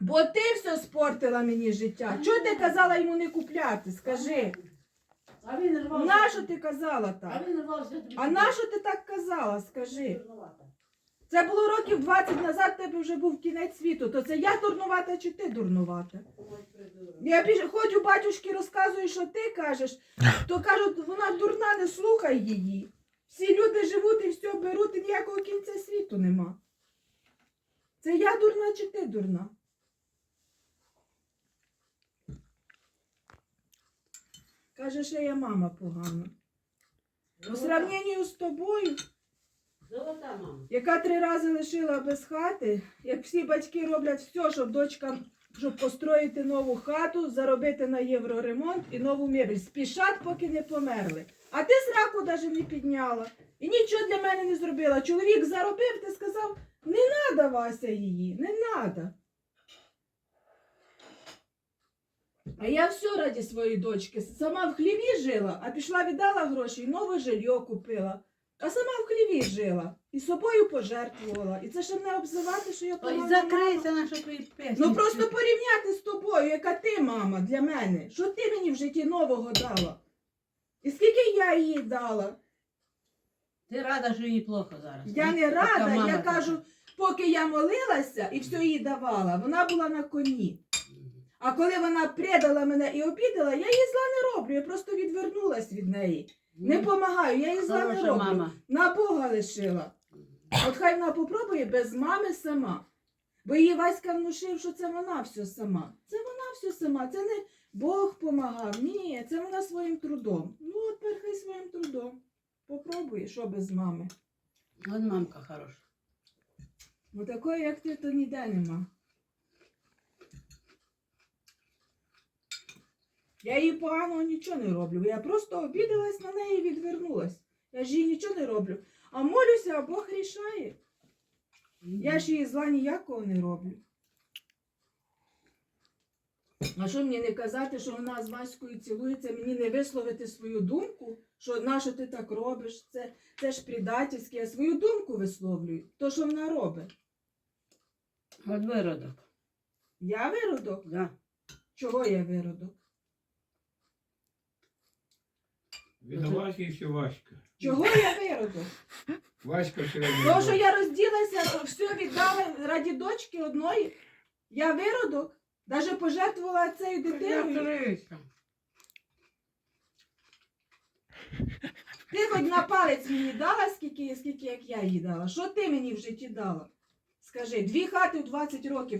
Бо ти все спортила мені життя. Чого ти казала йому не купляти? Скажи. А він рвався. Нащо ти казала А так? він рвався. А нащо ти так казала? Скажи. Це було років 20 назад, тебе вже був кінець світу. То це я дурнувата чи ти дурнувата? Я біж... ходжу батюшки розказую, що ти кажеш, то кажуть, вона дурна, не слухай її. Всі люди живуть і все беруть, і ніякого кінця світу нема. Це я дурна чи ти дурна? Каже, що я мама погана. У сравненню з тобою, Золота мама. яка три рази лишила без хати, як всі батьки роблять все, щоб дочка, щоб построїти нову хату, заробити на євроремонт і нову мебель. Спішать, поки не померли. А ти зраку навіть не підняла. І нічого для мене не зробила. Чоловік заробив, ти сказав, не надо Вася її, не надо. А я все раді своєї дочки. Сама в хліві жила, а пішла віддала гроші і нове жилье купила. А сама в хліві жила і собою пожертвувала. І це ще не обзивати, що я Ой, погана мама. закрийся наша твої. Ну просто порівняти з тобою, яка ти, мама, для мене. Що ти мені в житті нового дала? І скільки я їй дала? Ти рада, що їй плохо зараз. Я не рада, я кажу, поки я молилася і все їй давала, вона була на коні. А коли вона предала мене і обідала, я їй зла не роблю, я просто відвернулась від неї. Не помагаю, я їй зла не роблю. мама. На Бога лишила. От хай вона попробує без мами сама. Бо її Васька внушив, що це вона все сама. Це вона все сама, це не Бог помагав. Ні, це вона своїм трудом. Ну, от тепер хай своїм трудом. Попробує, що без мами. От мамка хороша. Ну такої, як ти, то ніде нема. Я їй поганого нічого не роблю. Я просто обідалась на неї і відвернулась. Я ж їй нічого не роблю. А молюся, а Бог рішає. Я ж їй зла ніякого не роблю. А що мені не казати, що вона з Ваською цілується, мені не висловити свою думку, що на що ти так робиш? Це, це ж предательське. Я свою думку висловлюю. То, що вона робить. От виродок. Я виродок? Да. Чого я виродок? І все Васька. Чого я виродок? Васька все. То, що я розділася, все віддала раді дочки одної. Я виродок, навіть пожертвувала цією дитиною. Ти хоч на палець мені дала, скільки, скільки як я їй дала. Що ти мені в житті дала? Скажи, дві хати в 20 років.